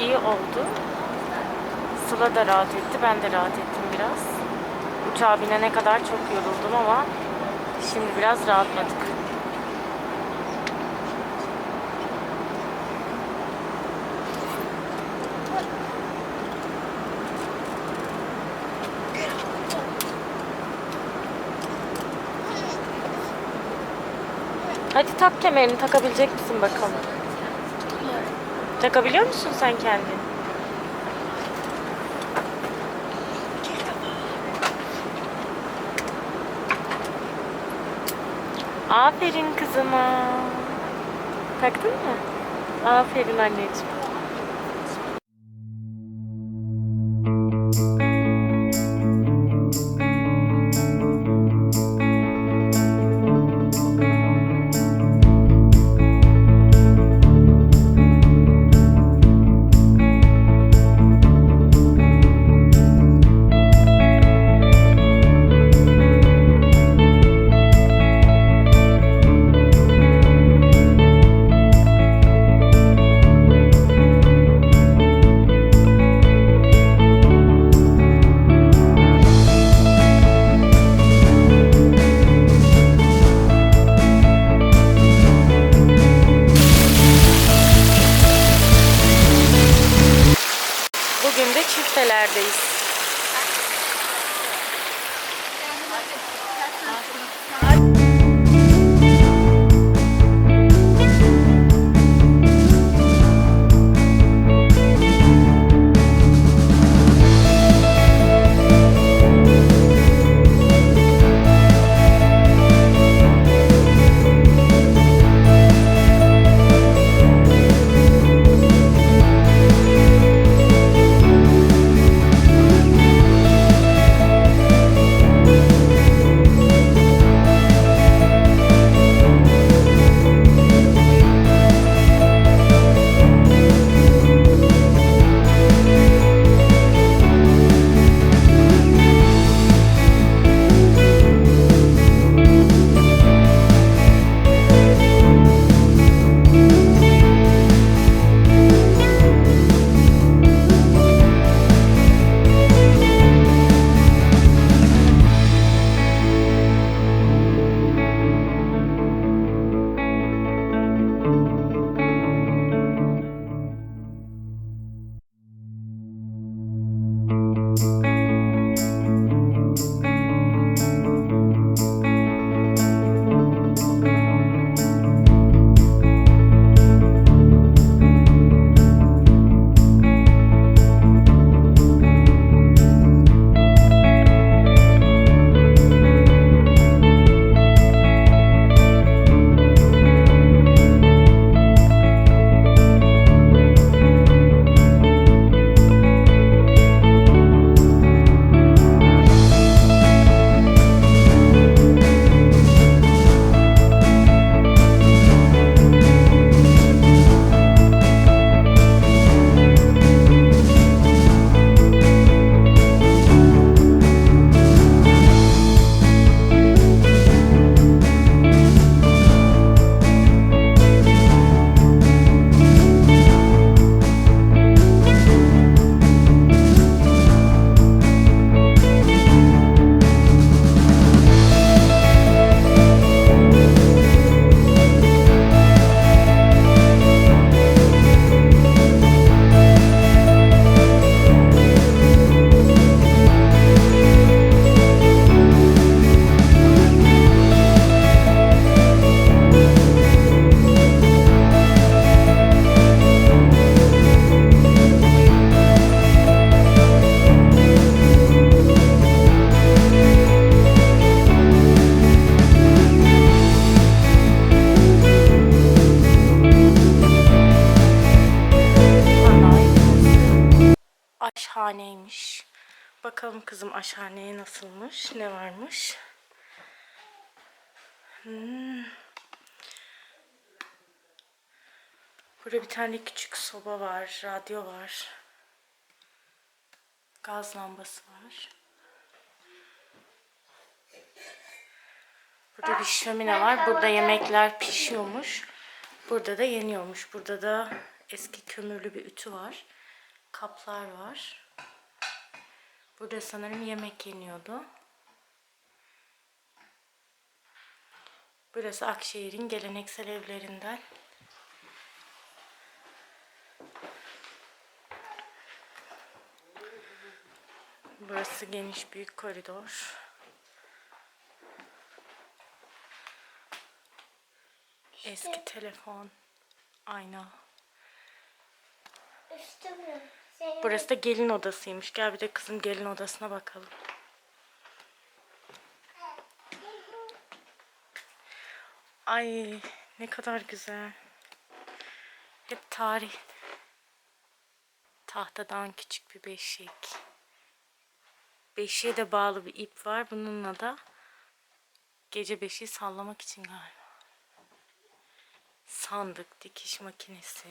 iyi oldu. Sıla da rahat etti. Ben de rahat ettim biraz. Uçağa binene kadar çok yoruldum ama şimdi biraz rahatladık. Hadi tak kemerini takabilecek misin bakalım? Takabiliyor musun sen kendin? Aferin kızıma. Taktın mı? Aferin anneciğim. Burada bir tane küçük soba var, radyo var. Gaz lambası var. Burada bir şömine var. Burada yemekler pişiyormuş. Burada da yeniyormuş. Burada da eski kömürlü bir ütü var. kaplar var. Burada sanırım yemek yeniyordu. Burası Akşehir'in geleneksel evlerinden. Burası geniş büyük koridor. Eski telefon, ayna. Üstümü. Senin Burası da gelin odasıymış. Gel bir de kızın gelin odasına bakalım. Ay ne kadar güzel. Hep tarih. Tahtadan küçük bir beşik. Beşiğe de bağlı bir ip var. Bununla da gece beşiği sallamak için galiba. Sandık, dikiş makinesi.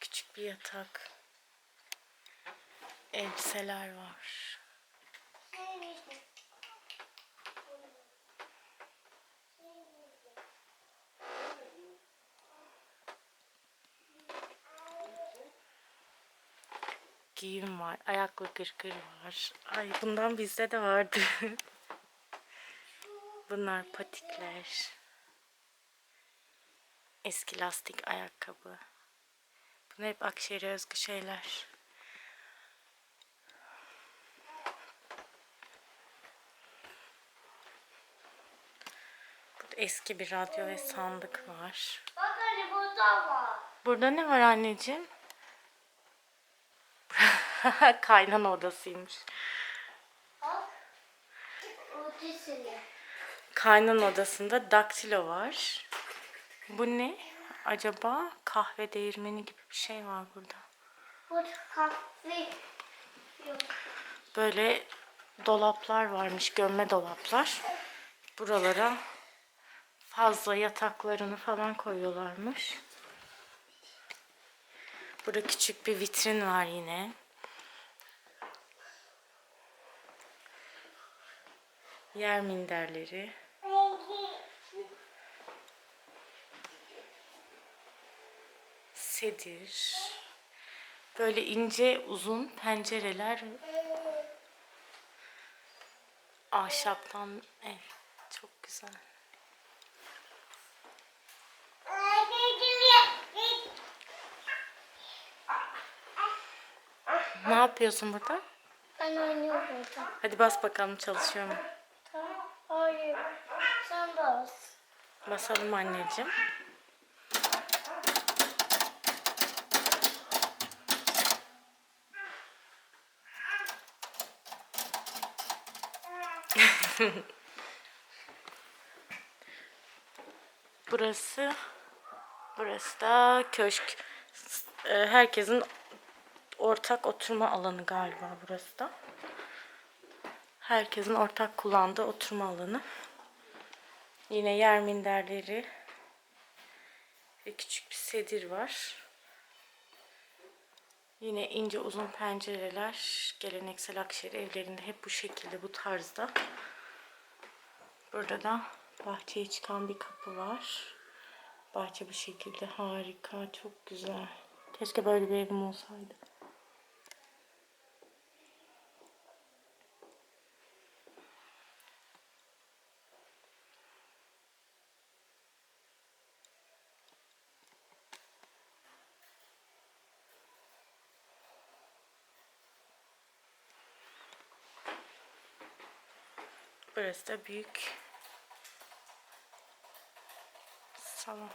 Küçük bir yatak. Elbiseler var. Giyim var. Ayaklı gırgır var. Ay bundan bizde de vardı. Bunlar patikler. Eski lastik ayakkabı. Bunlar hep Akşehir'e özgü şeyler. Burada eski bir radyo ve sandık var. Bak anne burada var. Burada ne var anneciğim? Kaynana odasıymış. Bak. Ötesini. Kaynan odasında daktilo var. Bu ne? Acaba kahve değirmeni gibi bir şey var burada. Burada kahve yok. Böyle dolaplar varmış, gömme dolaplar. Buralara fazla yataklarını falan koyuyorlarmış. Burada küçük bir vitrin var yine. Yer minderleri. Sedir. Böyle ince uzun pencereler Ahşaptan ev. Çok güzel. Ne yapıyorsun burada? Ben oynuyorum burada. Hadi bas bakalım çalışıyor mu? Hayır. Sen bas. Basalım anneciğim. Burası burası da köşk. Ee, Herkesin ortak oturma alanı galiba burası da. Herkesin ortak kullandığı oturma alanı. Yine yer minderleri ve küçük bir sedir var. Yine ince uzun pencereler geleneksel Akşehir evlerinde hep bu şekilde bu tarzda. Burada da bahçeye çıkan bir kapı var. Bahçe bu şekilde harika, çok güzel. Keşke böyle bir evim olsaydı. Burası da büyük salon.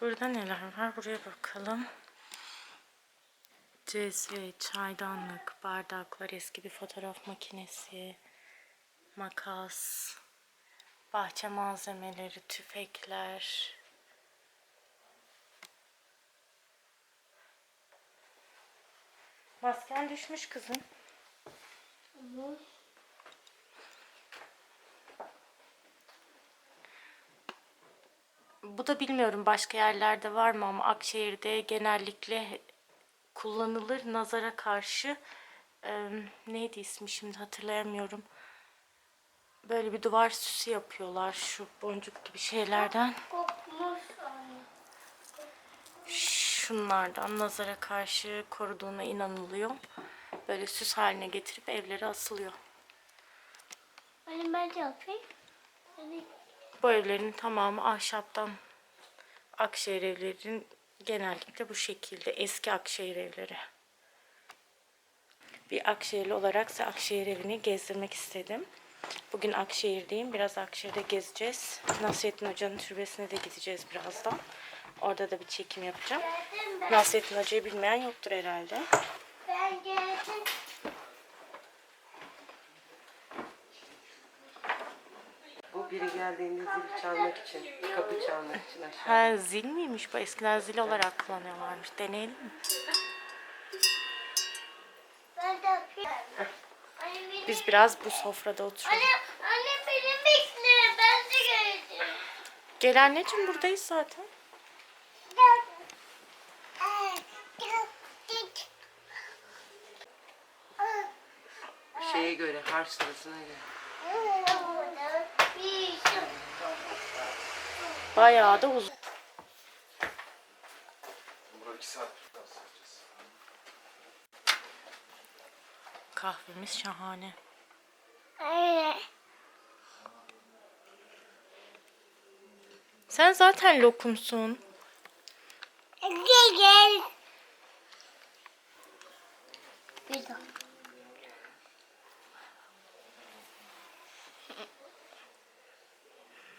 Burada neler var? Buraya bakalım. Cezve, çaydanlık, bardaklar, eski bir fotoğraf makinesi, makas, bahçe malzemeleri, tüfekler. Masken düşmüş kızım. Bu da bilmiyorum başka yerlerde var mı ama Akşehir'de genellikle kullanılır nazara karşı Ee, neydi ismi şimdi hatırlayamıyorum. Böyle bir duvar süsü yapıyorlar şu boncuk gibi şeylerden. Şunlardan nazara karşı koruduğuna inanılıyor. Böyle süs haline getirip evlere asılıyor. Anne ben de yapayım. Bu evlerin tamamı ahşaptan. Akşehir evlerin genellikle bu şekilde eski Akşehir evleri. Bir Akşehirli olarak size Akşehir evini gezdirmek istedim. Bugün Akşehir'deyim. Biraz Akşehir'de gezeceğiz. Nasrettin Hoca'nın türbesine de gideceğiz birazdan. Orada da bir çekim yapacağım. Nasrettin Hoca'yı bilmeyen yoktur herhalde. Ben geldim. Bu biri geldiğinde zil çalmak için, kapı çalmak için aşağı. Ha zil miymiş bu? Eskiden zil olarak kullanıyorlarmış. Deneyelim mi? Ben de yapayım. Anne beni... Biz biraz bu sofrada oturalım. Anne, anne beni bekle. Ben de geleceğim. Gel anneciğim buradayız zaten. Şeye göre, harç sırasına göre. Bayağı da uzun. Burada iki saat daha sadeceğiz. Kahvemiz şahane. Sen zaten lokumsun. Gel. Güzel.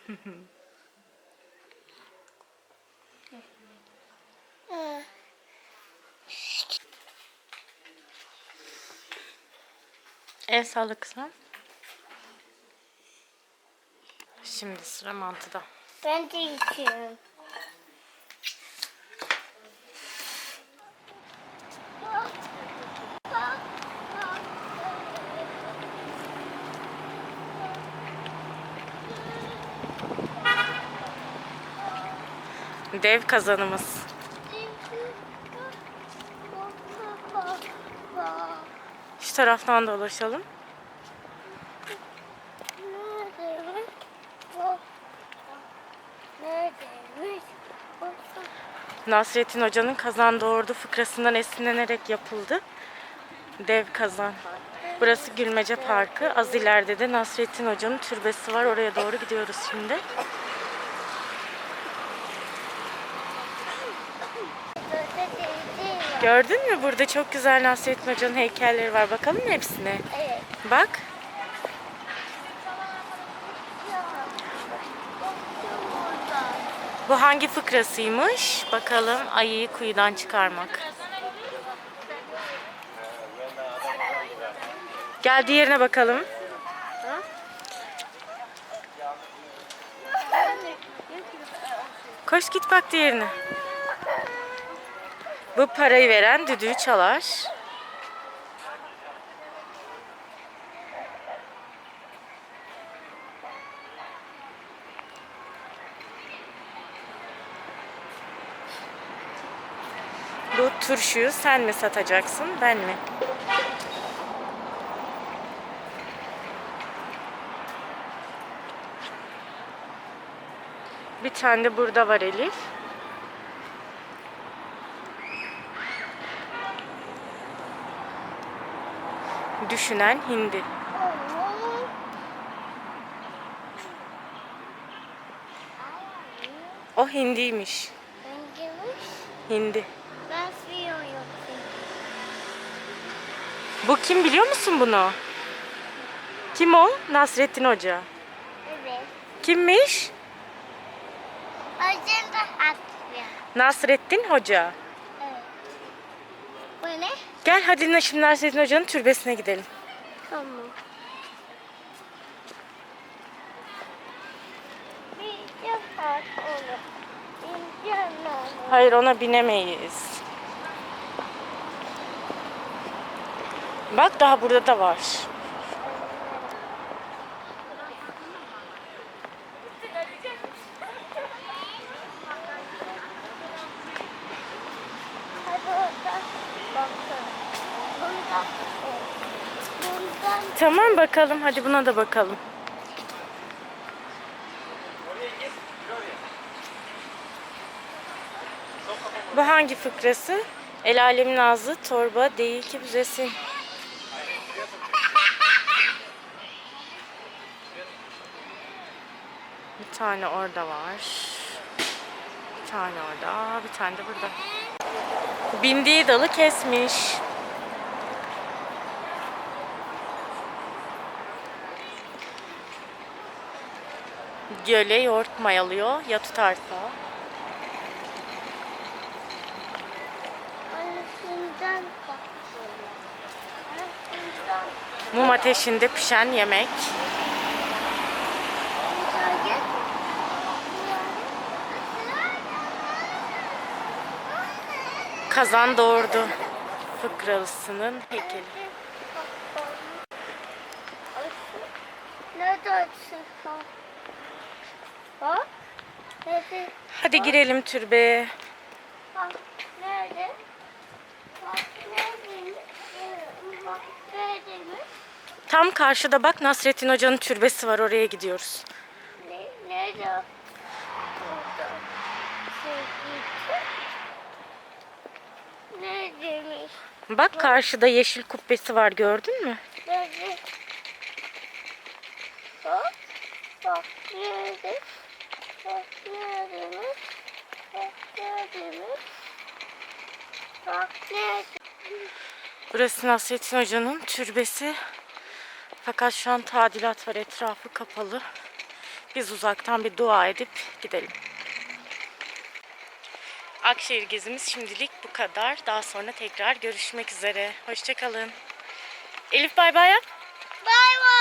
El sağlık kızım. Şimdi sıra mantıda. Ben de içiyorum. Dev kazanımız. Taraftan dolaşalım. Nasrettin Hoca'nın kazan doğurdu fıkrasından esinlenerek yapıldı. Dev kazan. Burası Gülmece Parkı. Az ileride de Nasrettin Hoca'nın türbesi var. Oraya doğru gidiyoruz şimdi. Gördün mü? Burada çok güzel Nasrettin Hoca'nın heykelleri var. Bakalım mı hepsine? Evet. Bak. Bu hangi fıkrasıymış? Bakalım ayıyı kuyudan çıkarmak. Gel diğerine bakalım. Koş git bak diğerine. Bu parayı veren düdüğü çalar. Bu turşuyu sen mi satacaksın, ben mi? Bir tane de burada var Elif. Düşünen hindi. O hindiymiş. Hangimiz? Hindi. Ben suyu yoktum. Bu kim biliyor musun bunu? Kim o? Nasrettin Hoca. Evet. Kimmiş? Ajanda atıyor. Nasrettin Hoca. Gel hadi şimdi Nasrettin Hoca'nın türbesine gidelim. Tamam. Hayır ona binemeyiz. Bak daha burada da var. Tamam bakalım. Hadi buna da bakalım. Bu hangi fıkrası? El alemin ağzı torba değil ki büzesin. Bir tane orada var. Bir tane orada, bir tane de burada. Bindiği dalı kesmiş. Göle yoğurt mayalıyor ya tutarsa. Mum ateşinde pişen yemek. Kazan doğurdu. Fıkralısının heykeli. Nerede açsın? Bak. Nerede? Hadi girelim türbeye. Bak. Nerede? Bak. Nerede? Bak. Nerede mi? Tam karşıda bak Nasrettin Hoca'nın türbesi var oraya gidiyoruz. Ne? Nerede? Burada. Sevgili. Neredeymiş? Bak karşıda yeşil kubbesi var gördün mü? Nerede? Bak. Bak. Nerede? Neredeymiş? Bak. Nerede? Burası Nasrettin Hoca'nın türbesi. Fakat şu an tadilat var etrafı kapalı. Biz uzaktan bir dua edip gidelim. Akşehir gezimiz şimdilik bu kadar. Daha sonra tekrar görüşmek üzere. Hoşçakalın. Elif bay bay yap. Bay bay.